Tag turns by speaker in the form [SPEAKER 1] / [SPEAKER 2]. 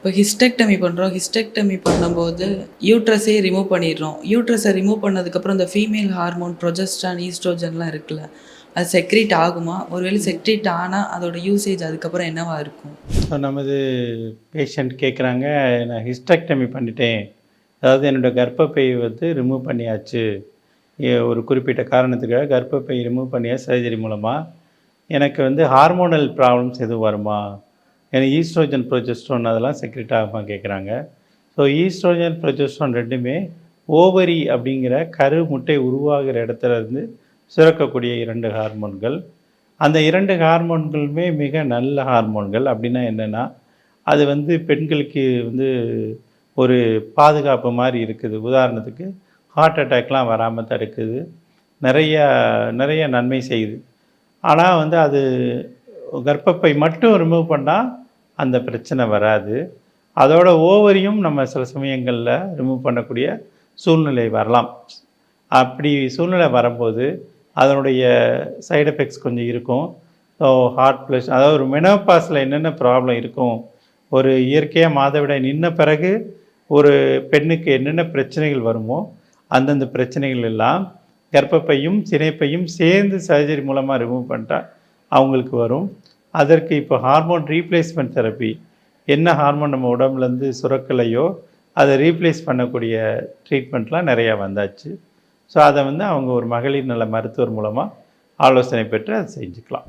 [SPEAKER 1] இப்போ ஹிஸ்டெக்டமி பண்ணுறோம் ஹிஸ்டெக்டமி பண்ணும்போது யூட்ரஸே ரிமூவ் பண்ணிடுறோம். யூட்ரஸை ரிமூவ் பண்ணதுக்கப்புறம் இந்த ஃபீமேல் ஹார்மோன் ப்ரொஜஸ்டான் ஈஸ்ட்ரோஜன்லாம் இருக்குல்ல அது செக்ரீட் ஆகுமா? ஒருவேளை செக்ரீட் ஆனால் அதோட யூசேஜ் அதுக்கப்புறம் என்னவா இருக்கும்?
[SPEAKER 2] ஸோ நமது பேஷண்ட் கேட்குறாங்க நான் ஹிஸ்டெக்டமி பண்ணிட்டேன். அதாவது என்னோடய கர்ப்பப்பையை வந்து ரிமூவ் பண்ணியாச்சு. ஒரு குறிப்பிட்ட காரணத்துக்காக கர்ப்பப்பை ரிமூவ் பண்ணியா சர்ஜரி மூலமாக எனக்கு வந்து ஹார்மோனல் ப்ராப்ளம்ஸ் எதுவும் வருமா? ஏன்னா ஈஸ்ட்ரோஜன் ப்ரொஜெஸ்ட்ரோன் அதெல்லாம் செக்ரெட் ஆகுமா கேட்குறாங்க ஸோ ஈஸ்ட்ரோஜன் ப்ரொஜெஸ்ட்ரோன் ரெண்டுமே ஓவரி அப்படிங்கிற கரு முட்டை உருவாகிற இடத்துல இருந்து சுரக்கக்கூடிய இரண்டு ஹார்மோன்கள் அந்த இரண்டு ஹார்மோன்களுமே மிக நல்ல ஹார்மோன்கள் அப்படின்னா என்னென்னா அது வந்து பெண்களுக்கு வந்து ஒரு பாதுகாப்பு மாதிரி இருக்குது. உதாரணத்துக்கு ஹார்ட் அட்டாக்லாம் வராமல் தடுக்குது. நிறைய நிறைய நன்மை செய்யுது. ஆனால் வந்து அது கர்ப்பப்பை மட்டும் ரிமூவ் பண்ணால் அந்த பிரச்சனை வராது. அதோட ஓவரியும் நம்ம சில சமயங்களில் ரிமூவ் பண்ணக்கூடிய சூழ்நிலை வரலாம். அப்படி சூழ்நிலை வரும்போது அதனுடைய சைடு எஃபெக்ட்ஸ் கொஞ்சம் இருக்கும். ஸோ ஹார்ட் ப்ளஸ் அதாவது ஒரு மெனோபாஸில் என்னென்ன ப்ராப்ளம் இருக்கும்? ஒரு இயற்கையாக மாதவிடாய் நின்ன பிறகு ஒரு பெண்ணுக்கு என்னென்ன பிரச்சனைகள் வருமோ அந்தந்த பிரச்சனைகள் எல்லாம் கர்ப்பப்பையும் சினைப்பையும் சேர்ந்து சர்ஜரி மூலமாக ரிமூவ் பண்ணிட்டா அவங்களுக்கு வரும். அதற்கு இப்போ ஹார்மோன் ரீப்ளேஸ்மெண்ட் தெரப்பி என்ன ஹார்மோன் நம்ம உடம்புலேருந்து சுரக்கலையோ அதை ரீப்ளேஸ் பண்ணக்கூடிய ட்ரீட்மெண்ட்லாம் நிறையா வந்தாச்சு. ஸோ அதை வந்து அவங்க ஒரு மகளிர் நல மருத்துவர் மூலமாக ஆலோசனை பெற்று அதை செஞ்சுக்கலாம்.